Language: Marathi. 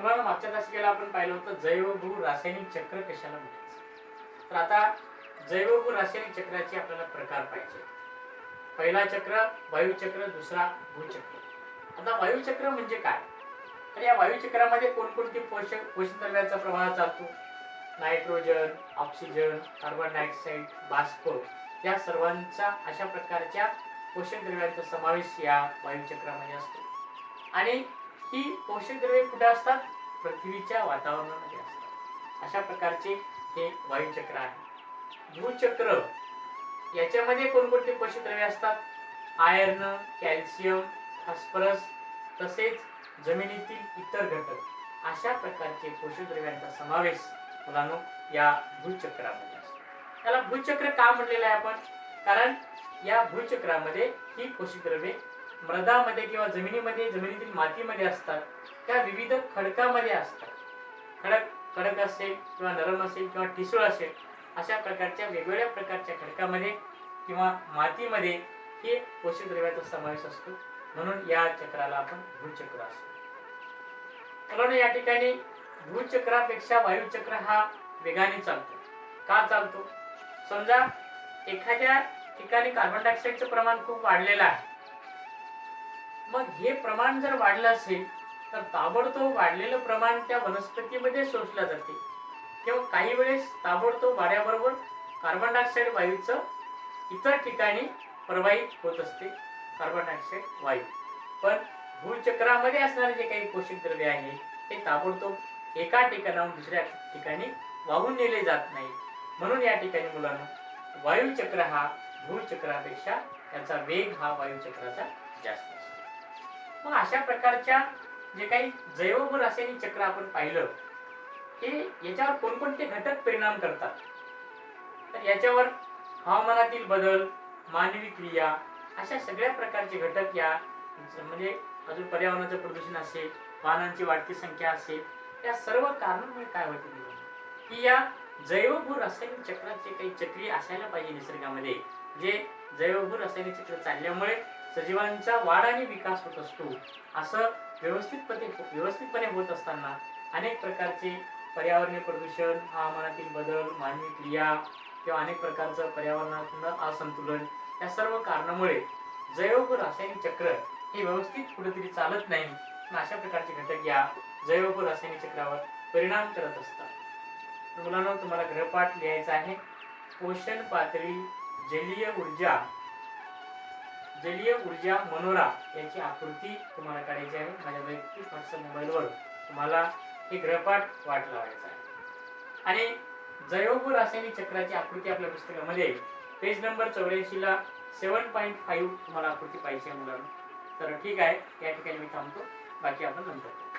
मुलांना मागच्या तासिकेला आपण पाहिलं होतं जैवभू रासायनिक चक्र कशाला म्हणायचं? तर आता जैवभू रासायनिक चक्राचे आपल्याला प्रकार पाहिजे. पहिला चक्र वायुचक्र दुसरा भूचक्र आता वायुचक्र म्हणजे काय? तर या वायुचक्रामध्ये कोणकोणते पोषक पोषक द्रव्याचा प्रवाह चालतो? नायट्रोजन ऑक्सिजन कार्बन डायऑक्साईड बाष्प या सर्वांचा अशा प्रकारच्या पोषक द्रव्यांचा समावेश या वायुचक्रामध्ये असतो. आणि ही पोषक द्रव्ये कुठे असतात? पृथ्वीच्या वातावरणामध्ये असतात. अशा प्रकारचे हे वायुचक्र आहे. भूचक्र याच्यामध्ये कोणकोणते पोषक द्रव्ये असतात? आयर्न कॅल्शियम फॉस्फरस तसेच जमिनीतील इतर घटक. अशा प्रकारचे पोषक द्रव्यांचा समावेश मुलांनो या भूचक्रामध्ये असतो. त्याला भूचक्र का म्हटलेलं आहे आपण? कारण या भूचक्रामध्ये ही पोषक द्रव्ये मृदामध्ये किंवा जमिनीमध्ये जमिनीतील मातीमध्ये असतात. त्या विविध खडकामध्ये असतात. खडक खडक असेल किंवा नरम असेल किंवा ठिसूळ असेल अशा प्रकारच्या वेगवेगळ्या प्रकारच्या खडकामध्ये किंवा मातीमध्ये हे पोषक द्रव्याचा समावेश असतो. म्हणून या चक्राला आपण भूचक्र असतो मुलांनो या ठिकाणी भूचक्रापेक्षा वायुचक्र हा वेगाने चालतो. का चालतो? समजा एखाद्या ठिकाणी कार्बन डायऑक्साईडचं प्रमाण खूप वाढलेलं आहे. मग हे प्रमाण जर वाढलं असेल तर ताबडतोब वाढलेलं प्रमाण त्या वनस्पतीमध्ये शोषलं जाते. किंवा काही वेळेस ताबडतोब वाऱ्याबरोबर कार्बन डायऑक्साईड वायूचं इतर ठिकाणी प्रवाहित होत असते कार्बन डायऑक्साईड वायू. पण भूचक्रामध्ये असणारे जे काही पोषक द्रव्य आहे ते ताबडतोब एका ठिकाणाहून दुसऱ्या ठिकाणी वाहून नेले जात नाही. म्हणून या ठिकाणी मुलांना वायुचक्र हा भूचक्रापेक्षा त्याचा वेग हा वायुचक्राचा जास्त असतो. मग अशा प्रकारच्या जे काही जैव रासायनिक चक्र आपण पाहिलं हे याच्यावर कोणकोणते घटक परिणाम करतात? तर याच्यावर हवामानातील बदल मानवी क्रिया अशा सगळ्या प्रकारचे घटक या म्हणजे अजून पर्यावरणाचं प्रदूषण असेल वाहनांची वाढती संख्या असेल या सर्व कारणामुळे काय होते की या जैवभू रासायनिक चक्राचे काही चक्री असायला पाहिजे निसर्गामध्ये. जे जैवभू रासायनिक चक्र चालल्यामुळे सजीवांचा वाढ आणि विकास होत असतो. असं व्यवस्थितपणे हो, व्यवस्थितपणे होत असताना अनेक प्रकारचे पर्यावरणीय प्रदूषण हवामानातील बदल मानवी क्रिया किंवा अनेक प्रकारचं पर्यावरणातलं असंतुलन या सर्व कारणामुळे जैव रासायनिक चक्र हे व्यवस्थित कुठेतरी चालत नाही. अशा प्रकारचे घटक या जैव रासायनिक चक्रावर परिणाम करत असतात. मुलांना तुम्हाला गृहपाठ लिहायचा आहे. पोषण पातळी जलीय ऊर्जा जलीय ऊर्जा मनोरा याची आकृती तुम्हाला काढायची आहे. माझ्या वैयक्तिक व्हॉट्सअप मोबाईलवर तुम्हाला हे ग्रहपाठ वाट लावायचा आहे. आणि जैव रासायनिक चक्राची आकृती आपल्या पुस्तकामध्ये पेज नंबर चौऱ्याऐंशीला सेवन पॉईंट फाईव्ह तुम्हाला आकृती पाहिजे आहे मुलांना. तर ठीक आहे या ठिकाणी मी थांबतो. बाकी आपण नंतर करू.